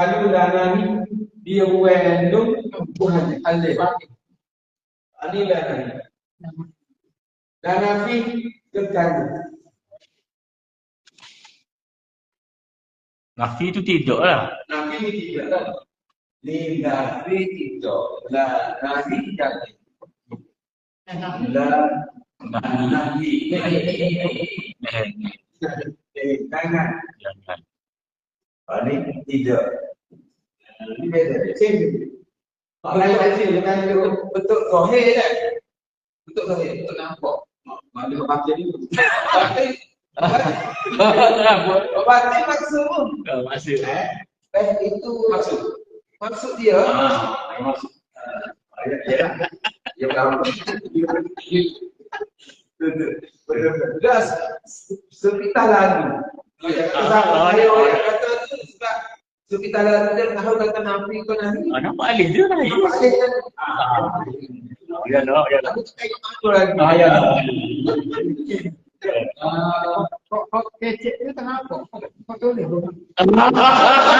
Kalau dana ni dia random bukan alif. Ini dana ni. Dana fi kekal. Nafi tu tidak lah. Nafi tidak lah. Ni nafi tidak. La nafi tidak. La nafi. Eh, Eh, jangan. jangan. Ah, ni tidak. Bentuk zahir kan. Bentuk zahir, bentuk nampak. Mana baca dulu. Batin. Maksud pun. Oh, maksud. Eh, eh itu maksud. Maksud dia. Ah, maksud. Ya, ya. Ya, kamu. Dah sekitar lagu. Ah, Ada orang kata tu sebab sekitar lagu dia tahu kata nafi kau nanti. Ah, nampak alih dia lah. Nampak dia kan? Ya nak, ya nak. Aku tak tengok mana lagi. Ah, ya nak. Ah, kok kok kecek ni kenapa? Kok tulis? Ah,